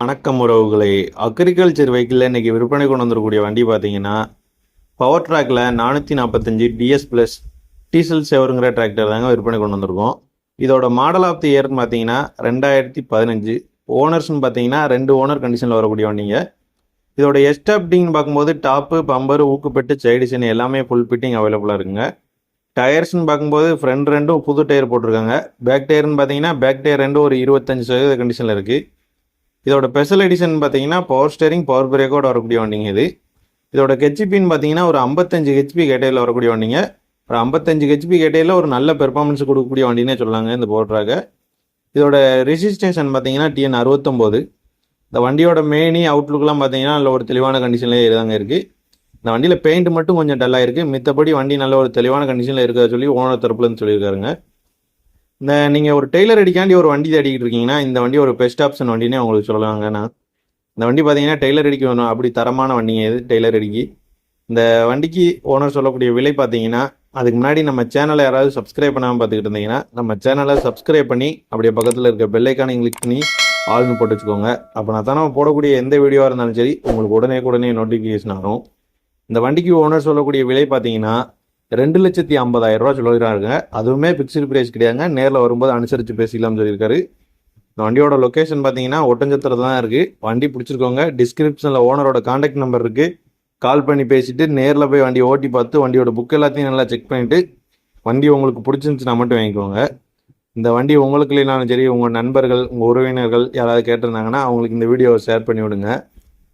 வணக்கம் உறவுகளே. அக்ரிகல்ச்சர் வெஹிக்கிளில் இன்றைக்கி விற்பனை கொண்டு வந்திருக்கக்கூடிய வண்டி பார்த்தீங்கன்னா பவர் ட்ராக்கில் நானூற்றி நாற்பத்தஞ்சு டிஎஸ் ப்ளஸ் டீசல் செவருங்கிற டிராக்டர் தாங்க விற்பனை கொண்டு வந்திருக்கோம். இதோட மாடல் ஆஃப் தி இயர்னு பார்த்தீங்கன்னா ரெண்டாயிரத்தி பதினஞ்சு. ஓனர்ஸ்னு பார்த்தீங்கன்னா ரெண்டு ஓனர் கண்டிஷனில் வரக்கூடிய வண்டிங்க. இதோட எஸ்டாப்டிங்னு பார்க்கும்போது டாப்பு பம்பர் ஊக்குப்பெட்டு சைடிஷன் எல்லாமே ஃபுல் ஃபிட்டிங் அவைலபிளாக இருக்குங்க. டயர்ஸ்னு பார்க்கும்போது ஃப்ரண்ட் ரெண்டும் புது டயர் போட்டிருக்காங்க. பேக் டயர்னு பார்த்தீங்கன்னா பேக் டயர் ரெண்டும் ஒரு இருபத்தஞ்சு சதவீத கண்டிஷனில் இருக்குது இதோட ஸ்பெஷல் எடிஷன் பார்த்தீங்கன்னா பவர் ஸ்டேரிங் பவர் பிரேக்கோட வரக்கூடிய வண்டிங்க இது. இதோட ஹெச்பின்னு பார்த்தீங்கன்னா ஒரு ஐம்பத்தஞ்சு ஹெச்பி கேட்டையில் வரக்கூடிய வண்டிங்க. ஒரு ஐம்பத்தஞ்சு ஹெச்பி கேட்டையில் ஒரு நல்ல பெர்ஃபார்மன்ஸ் கொடுக்கக்கூடிய வண்டினே சொல்லாங்க இந்த போர்ட்ராக இதோட ரெஜிஸ்ட்ரேஷன் பார்த்தீங்கன்னா டிஎன் அறுபத்தொம்போது. இந்த வண்டியோட மெயினி அவுட்லுக்லாம் பார்த்தீங்கன்னா நல்ல ஒரு தெளிவான கண்டிஷன்லேயே தாங்க இருக்குது இந்த வண்டியில் பெயிண்ட் மட்டும் கொஞ்சம் டல்லாக இருக்குது மித்தபடி வண்டி நல்ல ஒரு தெளிவான கண்டிஷனில் இருக்கிறத சொல்லி ஓனர் தரப்புலன்னு சொல்லியிருக்காருங்க. இந்த நீங்கள் ஒரு டெய்லர் அடிக்காண்டி ஒரு வண்டி தேடிக்கிட்டு இருக்கீங்கன்னா இந்த வண்டி ஒரு பெஸ்ட் ஆப்ஷன் வண்டினே உங்களுக்கு சொல்லலாங்க இந்த வண்டி பார்த்தீங்கன்னா டெய்லர் அடிக்க வேணும். அப்படி தரமான வண்டிங்க இது டெய்லர் அடிக்கி. இந்த வண்டிக்கு ஓனர் சொல்லக்கூடிய விலை பார்த்தீங்கன்னா அதுக்கு முன்னாடி நம்ம சேனலை யாராவது சப்ஸ்கிரைப் பண்ணாமல் பார்த்துக்கிட்டு இருந்தீங்கன்னா நம்ம சேனலை சப்ஸ்கிரைப் பண்ணி அப்படியே பக்கத்தில் இருக்க பெல்லைக்கானை கிளிக் பண்ணி ஆள்னு போட்டு வச்சுக்கோங்க. அப்போ நான் தானே போடக்கூடிய எந்த வீடியோவாக இருந்தாலும் சரி உங்களுக்கு உடனே உடனே நோட்டிஃபிகேஷன் ஆகும். இந்த வண்டிக்கு ஓனர் சொல்லக்கூடிய விலை பார்த்தீங்கன்னா ரெண்டு லட்சத்தி ஐம்பதாயிரம் ரூபா சொல்லிடுறாங்க அதுவுமே ஃபிக்ஸ்டு ப்ரைஸ் கிடையாங்க நேரில் வரும்போது அனுசரித்து பேசிக்கலாம்னு சொல்லியிருக்காரு. இந்த வண்டியோட லொக்கேஷன் பார்த்தீங்கன்னா ஒட்டஞ்சத்தில் தான் இருக்குது வண்டி பிடிச்சிருக்கோங்க டிஸ்கிரிப்ஷனில் ஓனரோட காண்டாக்ட் நம்பர் இருக்குது கால் பண்ணி பேசிவிட்டு நேரில் போய் வண்டியை ஓட்டி பார்த்து வண்டியோட புக் எல்லாத்தையும் நல்லா செக் பண்ணிவிட்டு வண்டி உங்களுக்கு பிடிச்சிருந்துச்சுன்னா மட்டும் வாங்கிக்கோங்க. இந்த வண்டி உங்களுக்கு இல்லைனாலும் சரி உங்கள் நண்பர்கள் உங்கள் உறவினர்கள் யாராவது கேட்டிருந்தாங்கன்னா அவங்களுக்கு இந்த வீடியோவை ஷேர் பண்ணி விடுங்க